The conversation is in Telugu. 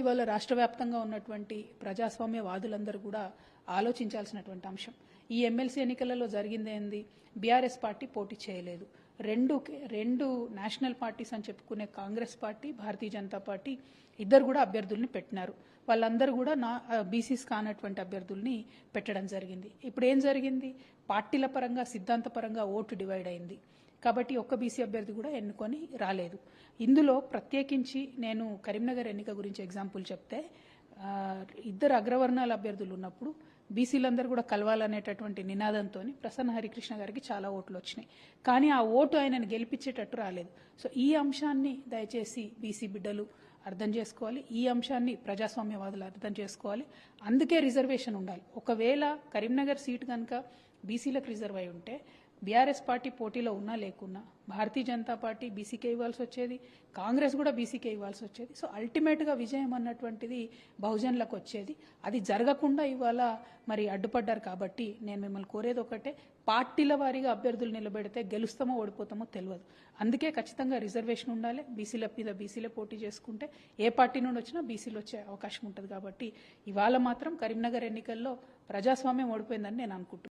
ఇవాళ రాష్ట్ర వ్యాప్తంగా ఉన్నటువంటి ప్రజాస్వామ్యవాదులందరూ కూడా ఆలోచించాల్సినటువంటి అంశం. ఈ ఎమ్మెల్సీ ఎన్నికలలో జరిగిందేంది? బీఆర్ఎస్ పార్టీ పోటీ చేయలేదు. రెండు రెండు నేషనల్ పార్టీస్ అని చెప్పుకునే కాంగ్రెస్ పార్టీ భారతీయ జనతా పార్టీ ఇద్దరు కూడా అభ్యర్థుల్ని పెట్టినారు. వాళ్ళందరూ కూడా నా బీసీస్ కానటువంటి అభ్యర్థుల్ని పెట్టడం జరిగింది. ఇప్పుడు ఏం జరిగింది? పార్టీల పరంగా సిద్ధాంతపరంగా ఓటు డివైడ్ అయింది. కాబట్టి ఒక్క బీసీ అభ్యర్థి కూడా ఎన్నుకొని రాలేదు. ఇందులో ప్రత్యేకించి నేను కరీంనగర్ ఎన్నిక గురించి ఎగ్జాంపుల్ చెప్తే ఇద్దరు అగ్రవర్ణాల అభ్యర్థులు ఉన్నప్పుడు బీసీలందరూ కూడా కలవాలనేటటువంటి నినాదంతో ప్రసన్న హరికృష్ణ గారికి చాలా ఓట్లు వచ్చినాయి. కానీ ఆ ఓటు ఆయనను గెలిపించేటట్టు రాలేదు. సో ఈ అంశాన్ని దయచేసి బీసీ బిడ్డలు అర్థం చేసుకోవాలి. ఈ అంశాన్ని ప్రజాస్వామ్యవాదులు అర్థం చేసుకోవాలి. అందుకే రిజర్వేషన్ ఉండాలి. ఒకవేళ కరీంనగర్ సీట్ కనుక బీసీలకు రిజర్వ్ అయి ఉంటే బీఆర్ఎస్ పార్టీ పోటీలో ఉన్నా లేకున్నా భారతీయ జనతా పార్టీ బీసీకే ఇవ్వాల్సి వచ్చేది కాంగ్రెస్ కూడా బీసీకే ఇవ్వాల్సి వచ్చేది. సో అల్టిమేట్గా విజయం అన్నటువంటిది బహుజనులకు వచ్చేది. అది జరగకుండా ఇవాళ మరి అడ్డుపడ్డారు కాబట్టి నేను మిమ్మల్ని కోరేది ఒకటే పార్టీల వారీగా అభ్యర్థులు నిలబెడితే గెలుస్తామో ఓడిపోతామో తెలియదు అందుకే ఖచ్చితంగా రిజర్వేషన్ ఉండాలి. బీసీల మీద బీసీలే పోటీ చేసుకుంటే ఏ పార్టీ నుండి వచ్చినా బీసీలు వచ్చే అవకాశం ఉంటుంది కాబట్టి ఇవాళ మాత్రం కరీంనగర్ ఎన్నికల్లో ప్రజాస్వామ్యం ఓడిపోయిందని నేను అనుకుంటున్నాను.